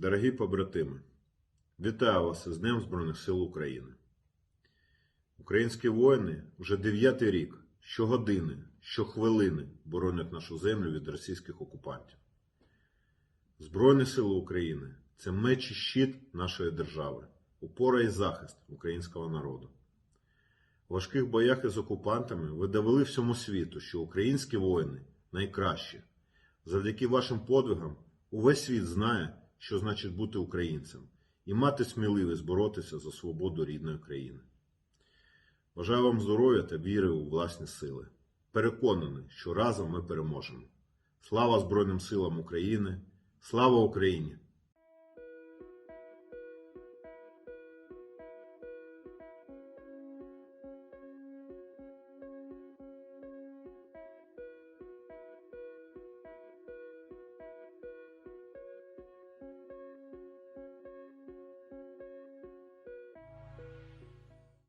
Дорогі побратими, вітаю вас із Днем Збройних сил України. Українські воїни вже дев'ятий рік щогодини, щохвилини боронять нашу землю від російських окупантів. Збройні сили України це меч і щит нашої держави, опора і захист українського народу. У важких боях із окупантами ви довели всьому світу, що українські воїни найкращі. Завдяки вашим подвигам увесь світ знає, що значить бути українцем і мати сміливість боротися за свободу рідної країни. Бажаю вам здоров'я та віри у власні сили. Переконаний, що разом ми переможемо. Слава Збройним силам України! Слава Україні!